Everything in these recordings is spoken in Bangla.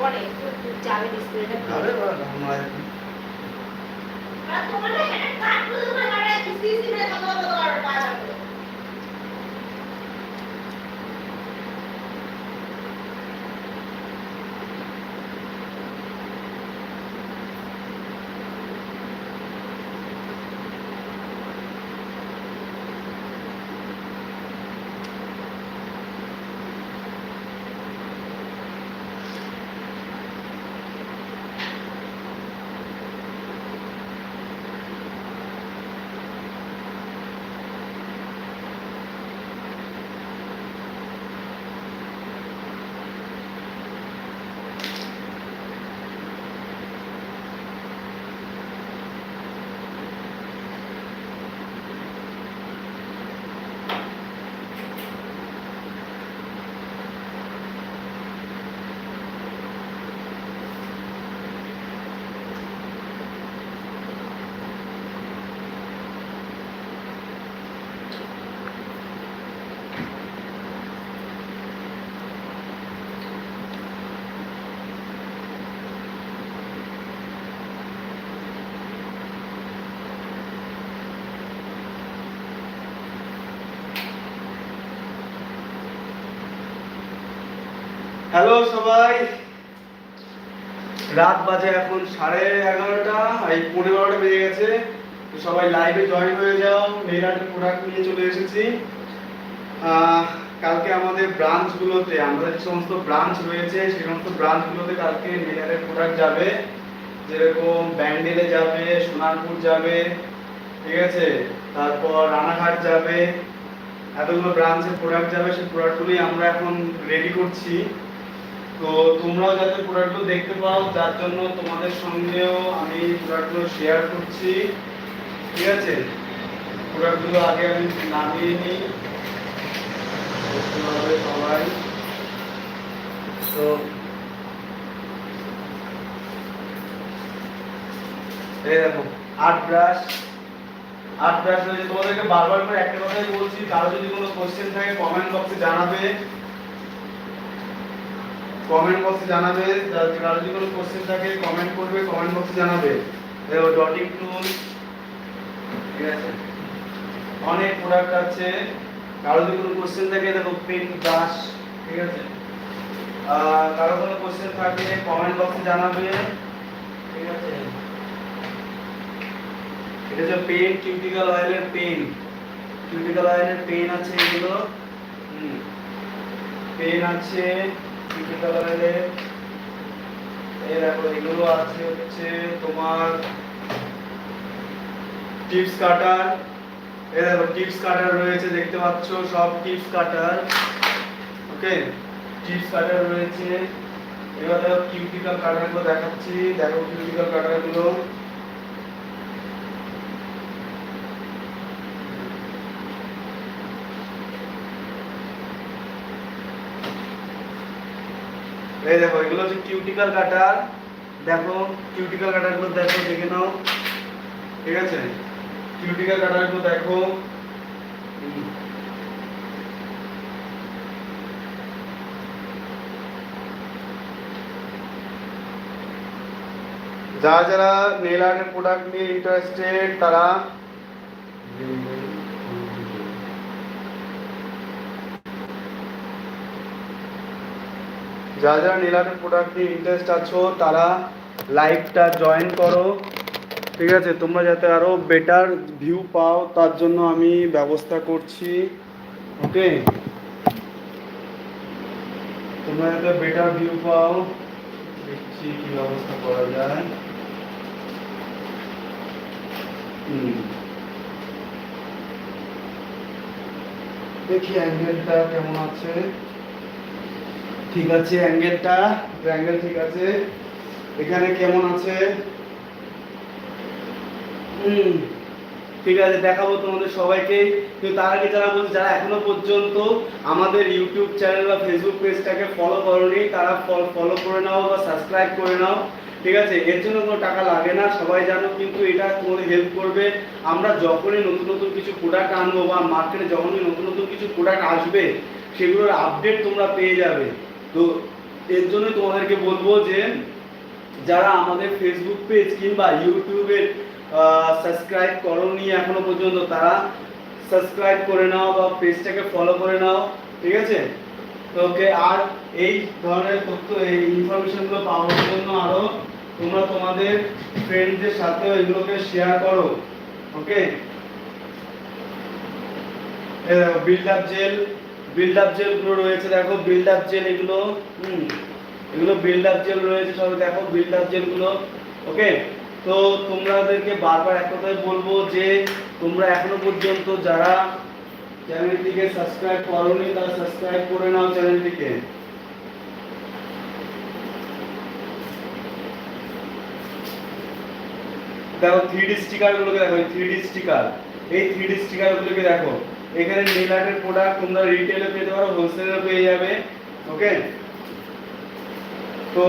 পরে যাবে ডিসপ্লেটা আরে বাবা, আমার আর তোমার না কাট করে তোমার আরে কিস্তি কিস্তি করে কত কত করে পাওয়া যাবে হ্যালো সবাই। রাত বাজে এখন সাড়ে এগারোটা এই পনেরো বারোটা বেজে গেছে। তো সবাই লাইভে জয়েন হয়ে যাও মেয়েরাটের প্রোডাক্ট নিয়ে চলে এসেছি। কালকে আমাদের ব্রাঞ্চগুলোতে আমাদের যে সমস্ত ব্রাঞ্চ রয়েছে, সেই সমস্ত ব্রাঞ্চগুলোতে কালকে মেয়েরাটের প্রোডাক্ট যাবে। যেরকম ব্যান্ডেলে যাবে, সোনারপুর যাবে, ঠিক আছে? তারপর রানাঘাট যাবে। এতগুলো ব্রাঞ্চের প্রোডাক্ট যাবে, সেই প্রোডাক্টগুলোই আমরা এখন রেডি করছি। তো তোমরাও যাতে প্রোডাক্টগুলো দেখতে পাও, যার জন্য তোমাদের সঙ্গেও আমি প্রোডাক্টগুলো শেয়ার করছি। ঠিক আছে? প্রোডাক্টগুলো আগে আমি নামিয়ে নিই। সবাই। তো দেখো, আট ব্রাশ আট ব্রাশ রয়েছে। তোমাদেরকে বারবার করে একটা কথাই বলছি, কারও যদি কোনো কোশ্চেন থাকে কমেন্ট বক্সে জানাবে। কমেন্ট বক্সে জানাবে কারও যদি কোনো কোশ্চেন থাকে কমেন্ট করবে কমেন্ট বক্সে জানাবে। ডটিং টুল ঠিক আছে? অনেক প্রোডাক্ট আছে কারও যদি কোনো কোশ্চেন থাকে, দেখো পেন ব্রাশ ঠিক আছে? কারও কোনো কোশ্চেন থাকে কমেন্ট বক্সে জানাবে, ঠিক আছে? এটা হচ্ছে পেন কিউটিক্যাল অয়েলের পেন কিউটিক্যাল অয়েলের পেন আছে এগুলো। পেন আছে তোমার টিপস কাটার। দেখো, টিপস কাটার রয়েছে, দেখতে পাচ্ছ? সব টিপস কাটার। ওকে? টিপস কাটার রয়েছে। এবার দেখো কিউটিক্যাল কাটারগুলো দেখাচ্ছি। দেখো কিউটিক্যাল কাটারগুলো। এই দেখো, এগুলো হচ্ছে কিউটিক্যাল কাটার দেখো কিউটিক্যাল কাটারগুলো দেখো, দেখে নাও। ঠিক আছে? কিউটিক্যাল কাটারগুলো দেখো। যারা যারা নেল আর্টের প্রোডাক্ট নিয়ে ইন্টারেস্টেড তারা যারা যারা নেল আর্টের প্রোডাক্ট ইন্টারেস্ট আছো, তারা লাইভটা জয়েন করো। ঠিক আছে? তোমরা যাতে আরও বেটার ভিউ পাও, তার জন্য আমি ব্যবস্থা করছি। ওকে তোমরা যাতে বেটার ভিউ পাও, দেখছি কি ব্যবস্থা করা যায়। দেখি অ্যাঙ্গেলটা কেমন আছে। ঠিক আছে, অ্যাঙ্গেলটা অ্যাঙ্গেল ঠিক আছে। এখানে কেমন আছে? হুম, ঠিক আছে, দেখাবো তোমাদের সবাইকে। কিন্তু তার আগে যারা বলছে, যারা এখনও পর্যন্ত আমাদের ইউটিউব চ্যানেল বা ফেসবুক পেজটাকে ফলো করোনি, তারা ফলো করে নাও বা সাবস্ক্রাইব করে নাও। ঠিক আছে, এর জন্য কোনো টাকা লাগে না, সবাই জানো কিন্তু এটা তোমাদের হেল্প করবে। আমরা যখনই নতুন নতুন কিছু প্রোডাক্ট আনব বা মার্কেটে যখনই নতুন নতুন কিছু প্রোডাক্ট আসবে, সেগুলোর আপডেট তোমরা পেয়ে যাবে। তো এর জন্য তোমাদেরকে বলব যে যারা আমাদের ফেসবুক পেজ কিংবা ইউটিউবের সাবস্ক্রাইব করনি এখনও পর্যন্ত, তারা সাবস্ক্রাইব করে নাও বা পেজটাকে ফলো করে নাও, ঠিক আছে? ওকে, আর এই ধরনের তথ্য, এই ইনফরমেশনগুলো পাওয়ার জন্য আরও তোমরা তোমাদের ফ্রেন্ডদের সাথে এগুলোকে শেয়ার করো, okay? Build up gel build up জেলগুলো রয়েছে, দেখো বিল্ড আপ জেল এগুলো, হুম, এগুলো বিল্ড আপ জেল রয়েছে সবাই দেখো বিল্ড আপ জেলগুলো ওকে তো তোমাদেরকে বারবার এক বলব যে, তোমরা এখনও পর্যন্ত যারা চ্যানেলটিকে সাবস্ক্রাইব করোনি, তারা সাবস্ক্রাইব করে নাও চ্যানেলটিকে। দেখো থ্রি ডি স্টিকার গুলোকে দেখো থ্রি ডি স্টিকার এই থ্রি ডি স্টিকার গুলোকে দেখো। এখানে নীল প্রোডাক্ট তোমরা রিটেলে পেতে পারো হোলসেলে পেয়ে যাবে ওকে তো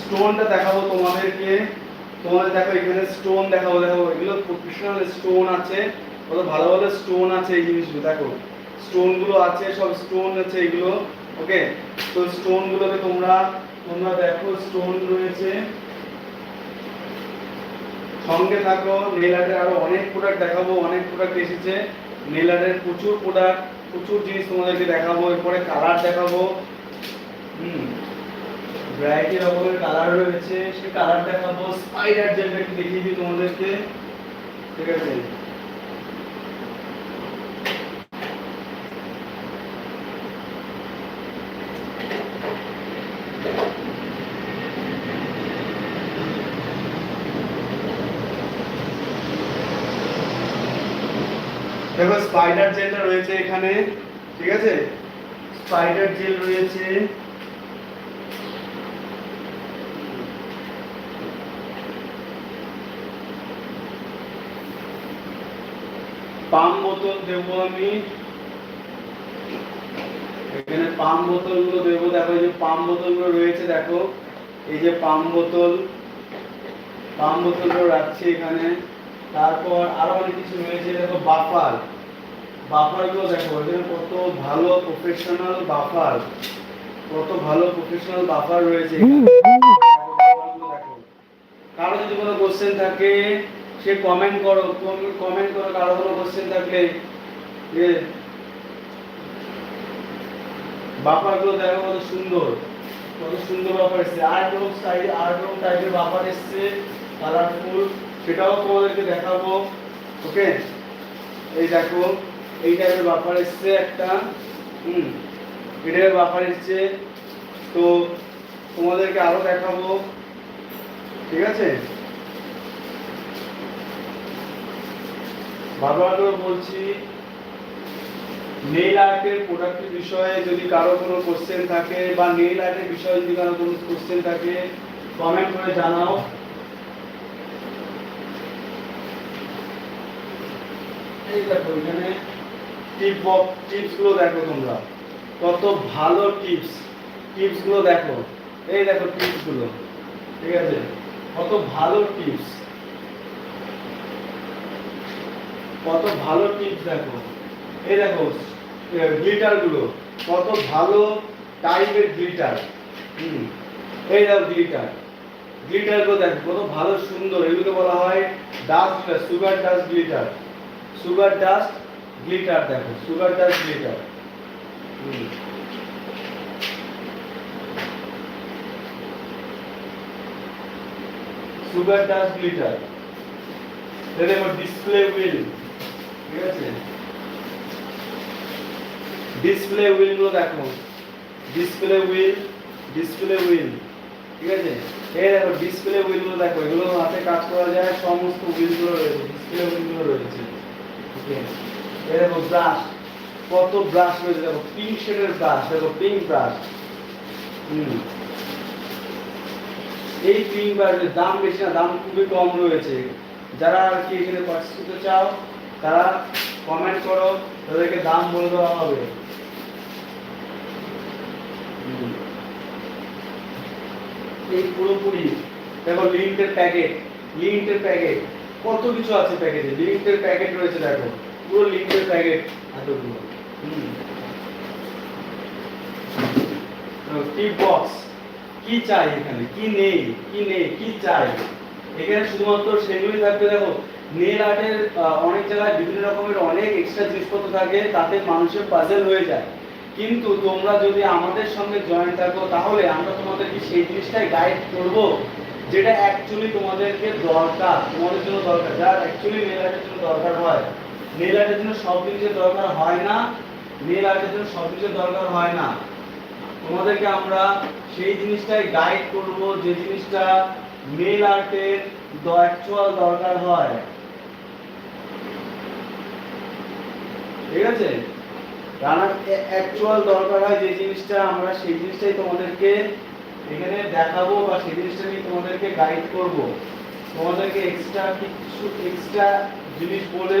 স্টোনটা দেখাবো তোমাদেরকে। তোমাদের দেখো, এখানে স্টোন দেখাবো দেখো এগুলো প্রফেশনাল স্টোন আছে, কত ভালো ভালো স্টোন আছে এই জিনিসগুলো, দেখো। স্টোনগুলো আছে, সব স্টোন আছে এগুলো ওকে তো স্টোন গুলোকে তোমরা তোমরা দেখো স্টোন রয়েছে। সঙ্গে থাকো নেল আর্টের আরও অনেক প্রোডাক্ট দেখাবো, অনেক প্রোডাক্ট এসেছে। নেল আর্টের প্রচুর প্রোডাক্ট প্রচুর জিনিস তোমাদেরকে দেখাবো, এরপরে কালার দেখাবো। হুম ভ্যারাইটি রকমের কালার রয়েছে। সেই কালার দেখাবো স্পাইডার জেলটা দেখিয়ে দিই তোমাদেরকে। ঠিক আছে? দেখো স্পাইডার জেলটা রয়েছে এখানে, ঠিক আছে? স্পাইডার জেল রয়েছে। পাম বোতল দেবো আমি। এখানে পাম বোতলগুলো দেবো। দেখো, এই যে পাম বোতলগুলো রয়েছে, দেখো। এই যে পাম বোতল। পাম বোতলগুলো রাখছি এখানে। তারপর আরও অনেক কিছু রয়েছে, দেখো, বাফার। বাফারগুলো দেখো এখানে কত ভালো প্রফেশনাল বাফার কত ভালো প্রফেশনাল বাফার রয়েছে বাফারগুলো। কারও যদি কোনো কোশ্চেন থাকে সে কমেন্ট করো কমেন্ট করো কারও কোনো কোশ্চেন থাকলে এ বাপারগুলো দেখো কত সুন্দর কত সুন্দর বাপার এসছে। Art room style art room টাইপের বাপার এসছে কালারফুল সেটাও তোমাদেরকে দেখাবো। ওকে এই দেখো এই টাইপের বাপার এসছে একটা, হুম এটার বাপার এসছে। তো তোমাদেরকে আরও দেখাবো, ঠিক আছে? বারবার বলছি নেইল আর্টের প্রোডাক্টের বিষয়ে যদি কারও কোনো কোশ্চেন থাকে বা নেইল আর্টের বিষয়ে যদি কারও কোনো কোশ্চেন থাকে কমেন্ট করে জানাও। এই দেখো, এখানে টিপ বক্স টিপস দেখো তোমরা। কত ভালো টিপস। টিপসগুলো দেখো। এই দেখো টিপসগুলো ঠিক আছে? কত ভালো টিপস। কত ভালো টিপস দেখো। এই দেখো গ্লিটারগুলো কত ভালো টাইপের গ্লিটার। হুম। এই দেখো গ্লিটার। গ্লিটারগুলো দেখো, কত ভালো সুন্দর। এগুলোকে বলা হয় dust, sugar dust glitter. Sugar dust glitter দেখো sugar dust glitter sugar dust glitter দেখো ডিসপ্লে উইল ঠিক আছে? ডিসপ্লে উইলগুলো দেখো। ডিসপ্লে হুইল ডিসপ্লে হুইল ঠিক আছে? এই দেখো ডিসপ্লে উইলগুলো দেখো, এগুলো হাতে কাজ করা যায়, সমস্ত উইলগুলো রয়েছে ডিসপ্লে উইলগুলো রয়েছে। ওকে এই দেখো ব্রাশ কত ব্রাশ রয়েছে, দেখো পিঙ্ক শেডের ব্রাশ দেখো পিঙ্ক ব্রাশ হুম। এই পিঙ্ক ব্রাশের দাম বেশি না, দাম খুবই কম রয়েছে। যারা আর কি এখানে পার্টিসিপেট চাও, তারা কমেন্ট করো, তাদেরকে দাম বলে দেওয়া হবে। এই পুরোপুরি, দেখো লিন্টের প্যাকেট লিন্টের প্যাকেট কত কিছু আছে প্যাকেজে লিমিটেড প্যাকেট রয়েছে, দেখো। পুরো লিমিটেড প্যাকেট এতগুলো। টিপ বক্স কি চাই এখানে? কি নেই? কি নেই? কি চাই? এখানে শুধুমাত্র সেগুলোই থাকবে দেখো নেল আর্টের অনেক জায়গায় বিভিন্ন রকমের অনেক এক্সট্রা জিনিসপত্র থাকে তাতে মানুষের পাজেল হয়ে যায়। কিন্তু তোমরা যদি আমাদের সঙ্গে জয়েন থাকো তাহলে আমরা তোমাদেরকে সেই জিনিসটাই গাইড করব যেটা অ্যাকচুয়ালি তোমাদেরকে দরকার তোমাদের জন্য দরকার যার অ্যাকচুয়ালি নেল আর্টের জন্য দরকার হয়। নেল আর্টের জন্য সব জিনিসের দরকার হয় না নেল আর্টের জন্য সব কিছুর দরকার হয় না। তোমাদেরকে আমরা সেই জিনিসটাই গাইড করব যে জিনিসটা মেল আর্টের অ্যাকচুয়াল দরকার হয়। ঠিক আছে? রানার অ্যাকচুয়াল দরকার হয় যে জিনিসটা, আমরা সেই জিনিসটাই তোমাদেরকে এখানে দেখাবো বা সেই জিনিসটা নিয়ে তোমাদেরকে গাইড করব। তোমাদেরকে এক্সট্রা কিছু এক্সট্রা জিনিস বলে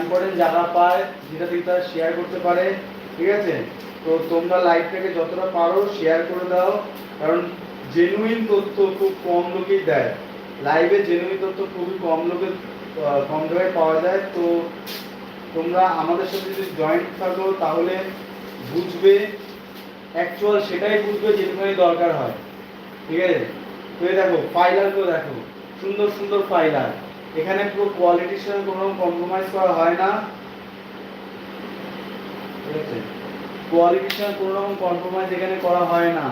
ইম্পর্টেন্ট জায়গা পায়, যেটা থেকে তারা শেয়ার করতে পারে, ঠিক আছে? তো তোমরা লাইভটাকে যতটা পারো শেয়ার করে দাও, কারণ জেনুইন তথ্য খুব কম লোকেই দেয়। লাইভে জেনুইন তথ্য খুবই কম লোকের কম জায়গায় পাওয়া যায়। তো তোমরা আমাদের সাথে যদি জয়েন্ট থাকো, তাহলে বুঝবে অ্যাকচুয়াল সেটাই বুঝবে যেটুখানি দরকার হয়। ঠিক আছে? তো এই দেখো ফাইলারগুলো দেখো। সুন্দর সুন্দর ফাইলার এখানে পুরো কোয়ালিটির সঙ্গে কোনো কম্প্রোমাইজ করা হয় না। ঠিক আছে? কোনো রকম কম্প্রোমাইজ এখানে করা হয় না।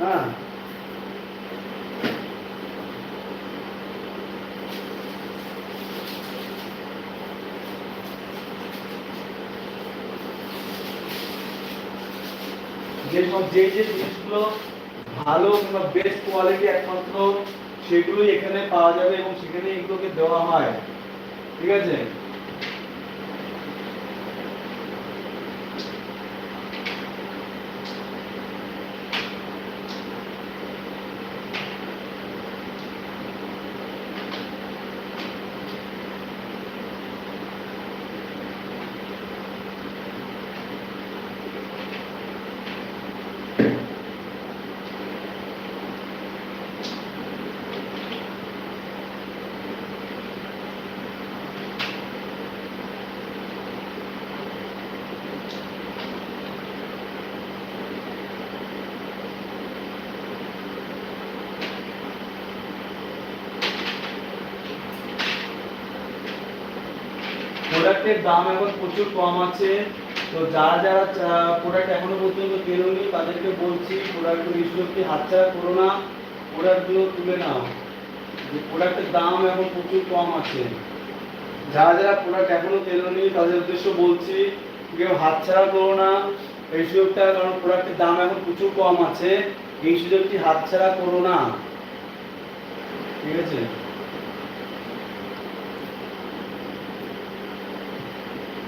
হ্যাঁ? যে সব যে যে জিনিসগুলো ভালো কিংবা বেস্ট কোয়ালিটি একমাত্র সেগুলোই এখানে পাওয়া যাবে এবং সেখানে এগুলোকে দেওয়া হয়। ঠিক আছে? প্রোডাক্টের দাম এখন প্রচুর কম আছে। তো যারা যারা প্রোডাক্ট এখনও পর্যন্ত কেনোনি, তাদেরকে বলছি প্রোডাক্টগুলো ইস্যুটি হাতছাড়া করো না। প্রোডাক্টগুলো তুলে নাও। যে প্রোডাক্টের দাম এখন প্রচুর কম আছে। যারা যারা প্রোডাক্ট এখনও কেনোনি, তাদের উদ্দেশ্য বলছি, কেউ হাতছাড়া করো না। এই সুযোগটা, কারণ প্রোডাক্টের দাম এখন প্রচুর কম আছে। এই সুযোগটি হাতছাড়া করো না। ঠিক আছে?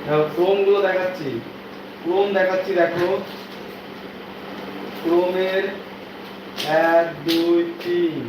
দেখো ক্রোমগুলো দেখাচ্ছি। ক্রোম দেখাচ্ছি দেখো। ক্রোমের এক দুই তিন।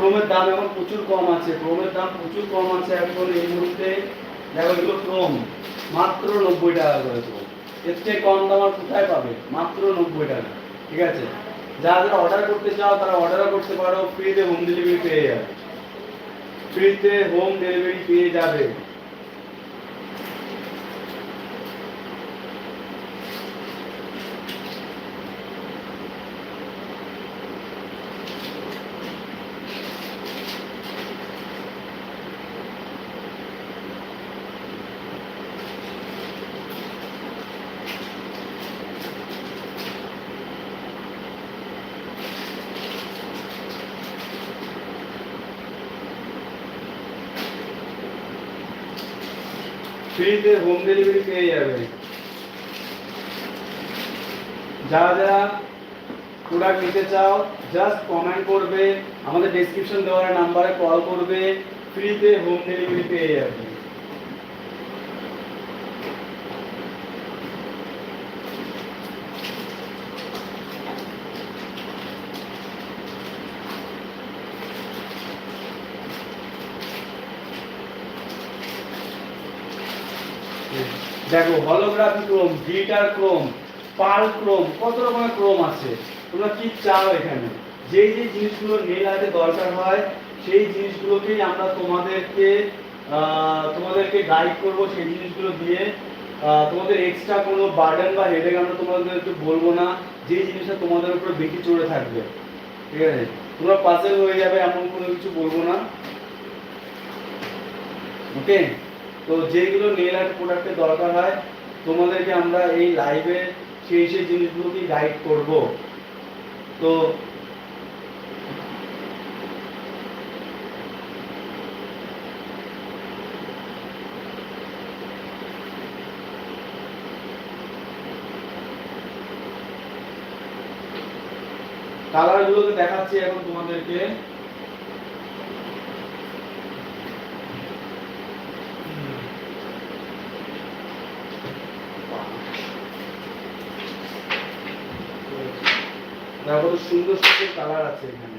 ক্রোমের দাম এখন প্রচুর কম আছে, ক্রোমের দাম প্রচুর কম আছে এখন এই মুহূর্তে দেখো এগুলো ক্রোম মাত্র নব্বই টাকা করে ক্রোম এর থেকে কম দাম আর কোথায় পাবে? মাত্র নব্বই টাকা, ঠিক আছে? যারা যারা অর্ডার করতে চাও, তারা অর্ডারও করতে পারো ফ্রিতে হোম ডেলিভারি পেয়ে যাবে। ফ্রিতে হোম ডেলিভারি পেয়ে যাবে। ফ্রিতে হোম ডেলিভারি পেয়ে যাবে। যারা যারা প্রোডাক্ট নিতে চাও জাস্ট কমেন্ট করবে, আমাদের ডেসক্রিপশন দেওয়ার নাম্বারে কল করবে ফ্রিতে হোম ডেলিভারি পেয়ে যাবে। দেখো হলোগ্রাফি ক্রোম গ্লিটার ক্রোম পাল ক্রোম কত রকমের ক্রোম আছে? তোমরা কি চাও এখানে? যেই যে জিনিসগুলো নেল আর্টে দরকার হয়, সেই জিনিসগুলোকেই আমরা তোমাদেরকে তোমাদেরকে গাইড করব সেই জিনিসগুলো দিয়ে। তোমাদের এক্সট্রা কোনো বার্ডেন বা হেডেক আমরা তোমাদেরকে বলব না, যেই জিনিসটা তোমাদের উপরে বেশি চড়ে থাকবে। ঠিক আছে? তোমরা পাজেল হয়ে যাবে, এমন কোনো কিছু বলব না। ওকে তো যেগুলো নেল আর্ট প্রোডাক্টের দরকার হয়, তোমাদেরকে আমরা এই লাইভে সেই সেই জিনিসগুলোকে গাইড করব। তো কালারগুলোকে দেখাচ্ছি এখন তোমাদেরকে। কত সুন্দর সুন্দর কালার আছে এখানে।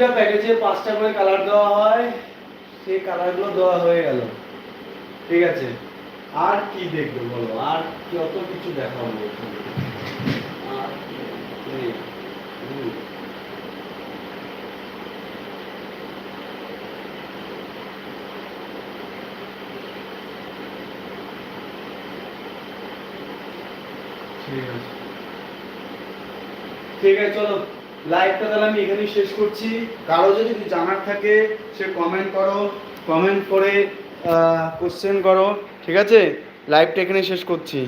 প্রতিটা প্যাকেজে পাঁচটা করে কালার দেওয়া হয়। সেই কালারগুলো দেওয়া হয়ে গেল। ঠিক আছে? আর কি দেখব বলো? আর কত কিছু দেখাবো। ঠিক আছে। ঠিক আছে, চলো। লাইভটা তাহলে আমি এখানেই শেষ করছি। কারও যদি জানার থাকে, সে কমেন্ট করো কমেন্ট করে কোশ্চেন করো, ঠিক আছে? লাইভটা এখানে শেষ করছি।